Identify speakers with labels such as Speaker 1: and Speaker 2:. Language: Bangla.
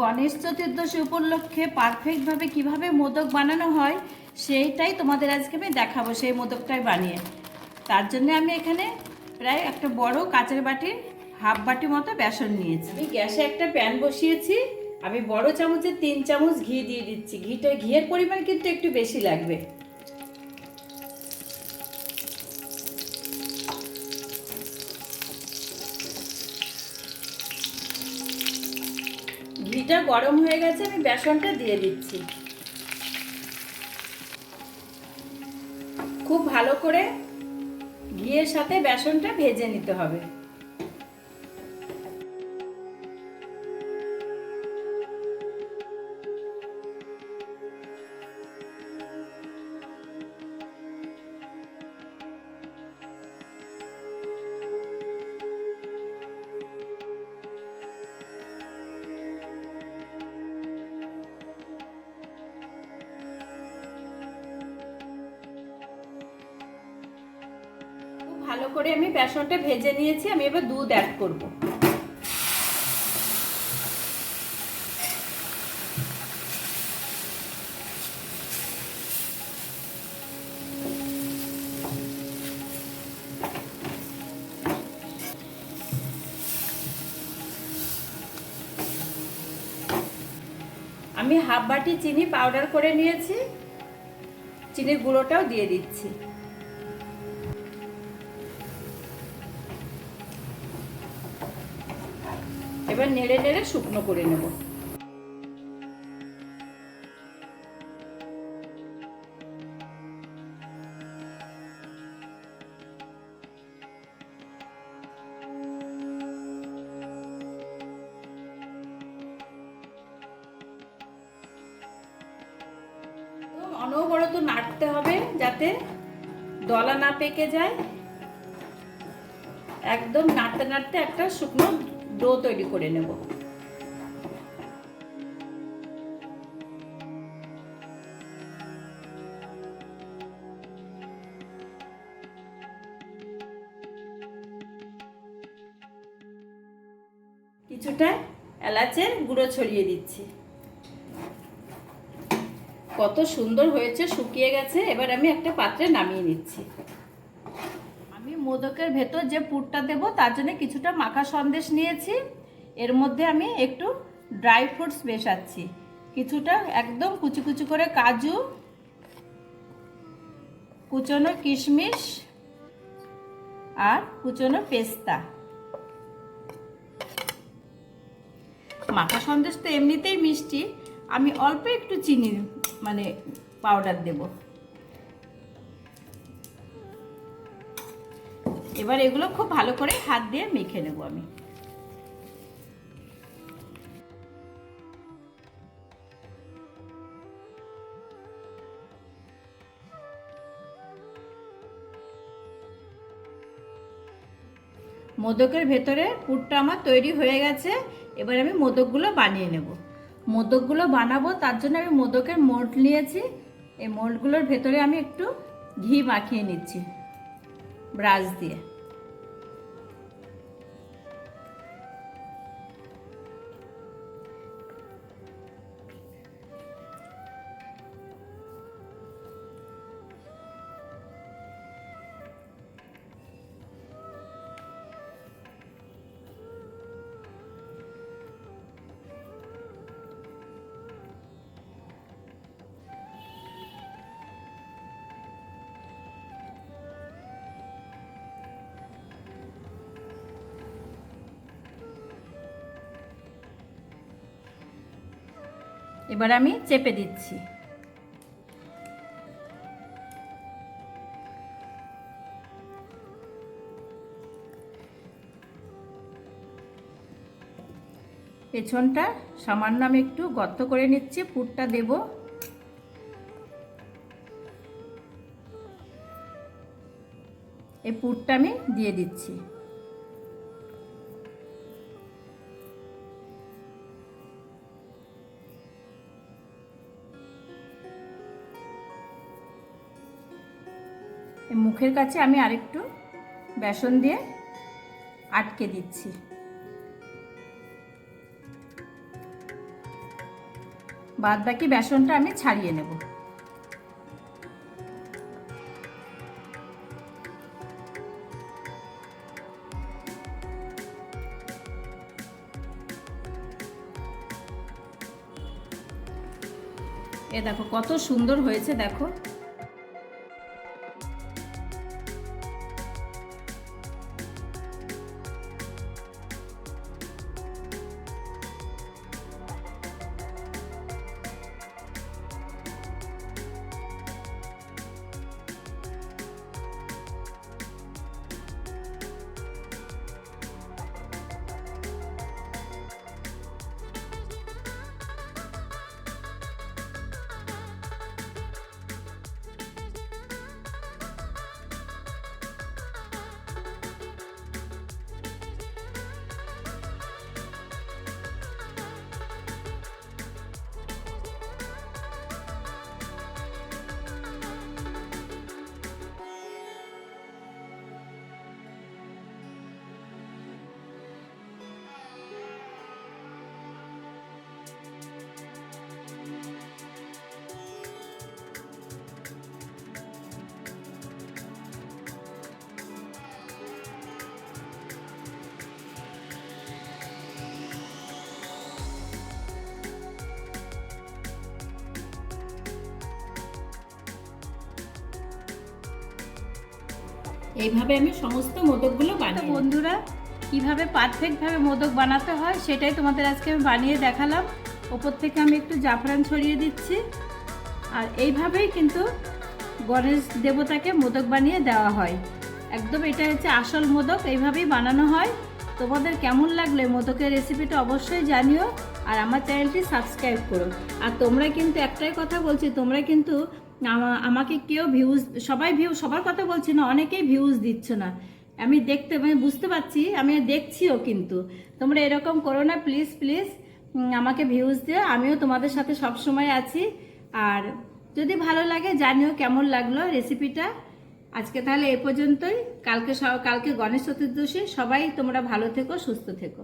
Speaker 1: গণেশ চতুর্দশী উপলক্ষে পারফেক্টভাবে কীভাবে মোদক বানানো হয়, সেইটাই তোমাদের আজকে আমি দেখাবো সেই মোদকটাই বানিয়ে। তার জন্য আমি এখানে প্রায় একটা বড় কাঁচের বাটির হাফ বাটি মতো বেসন নিয়েছি। আমি গ্যাসে একটা প্যান বসিয়েছি, আমি বড় চামচের তিন চামচ ঘি দিয়ে দিচ্ছি। ঘিটা, ঘিয়ের পরিমাণ কিন্তু একটু বেশি লাগবে। ঘিটা গরম হয়ে গেছে, আমি বেসনটা দিয়ে দিচ্ছি। খুব ভালো করে ঘিয়ের সাথে বেসনটা ভেজে নিতে হবে। করে আমি বেসনটা ভেজে নিয়েছি, আমি এবার দুধ অ্যাড করব। আমি হাফ বাটি চিনি পাউডার করে নিয়েছি, চিনির গুঁড়োটাও দিয়ে দিচ্ছি। এবার নেড়ে নেড়ে শুকনো করে নেব। অনবরত নাড়তে হবে যাতে দলা না পেকে যায়। একদম নাড়তে নাড়তে একটা শুকনো ডো তৈরি করে নেব। কিছুটা এলাচের গুঁড়ো ছড়িয়ে দিচ্ছি। কত সুন্দর হয়েছে, শুকিয়ে গেছে। এবার আমি একটা পাত্রে নামিয়ে নিচ্ছি। মোদকের ভেতর যে পুরটা দেব, তার জন্য কিছুটা মাখা সন্দেশ নিয়েছি। এর মধ্যে আমি একটু ড্রাই ফ্রুটস মেশাচ্ছি। কিছুটা একদম কুচি কুচি করে কাজু, কুচনো কিশমিশ আর কুচনো পেস্তা। মাখা সন্দেশ তো এমনিতেই মিষ্টি। আমি অল্প একটু চিনি মানে পাউডার দেব। এবার এগুলো খুব ভালো করে হাত দিয়ে মেখে নেব আমি। মোদকের ভেতরে পুরটা আমার তৈরি হয়ে গেছে, এবার আমি মোদকগুলো বানিয়ে নেব। মোদকগুলো বানাবো, তার জন্য আমি মোদকের মোল্ড নিয়েছি। এই মোল্ডগুলোর ভেতরে আমি একটু ঘি মাখিয়ে নিচ্ছি। ব্রাশ দিয়ে। এবার আমি চেপে দিচ্ছি। পেছনটা সামান্য আমি একটু গর্ত করে নিচ্ছি, পুরটা দেব। এই পুরটা আমি দিয়ে দিচ্ছি। মুখের কাছে আমি আরেকটু বেসন দিয়ে আটকে দিচ্ছি। বাদ বাকি বেসনটা আমি ছাড়িয়ে নেব। এ দেখো কত সুন্দর হয়েছে, দেখো। এইভাবে আমি সমস্ত মোদকগুলো বানাই বন্ধুরা কীভাবে পারফেক্টভাবে মোদক বানাতে হয় সেটাই তোমাদের আজকে আমি বানিয়ে দেখালাম। ওপর থেকে আমি একটু জাফরান ছড়িয়ে দিচ্ছি। আর এইভাবেই কিন্তু গণেশ দেবতাকে মোদক বানিয়ে দেওয়া হয়। একদম এটা হচ্ছে আসল মোদক এইভাবেই বানানো হয়। তোমাদের কেমন লাগলে মোদকের রেসিপিটা অবশ্যই জানিও। আর আমার চ্যানেলটি সাবস্ক্রাইব করো। আর তোমরা কিন্তু একটাই কথা বলছি তোমরা কিন্তু আমাকে কেউ ভিউজ সবাই ভিউ সবার কথা বলছি না, অনেকেই ভিউজ দিচ্ছ না। আমি দেখতে, আমি বুঝতে পারছি, আমি দেখছিও কিন্তু। তোমরা এরকম করো না প্লিজ প্লিজ আমাকে ভিউজ দিও, আমিও তোমাদের সাথে সব সময় আছি। আর যদি ভালো লাগে, জানিও কেমন লাগল রেসিপিটা আজকে তাহলে এ পর্যন্তই। কালকে কালকে গণেশ চতুর্দশী। সবাই তোমরা ভালো থেকো, সুস্থ থেকো।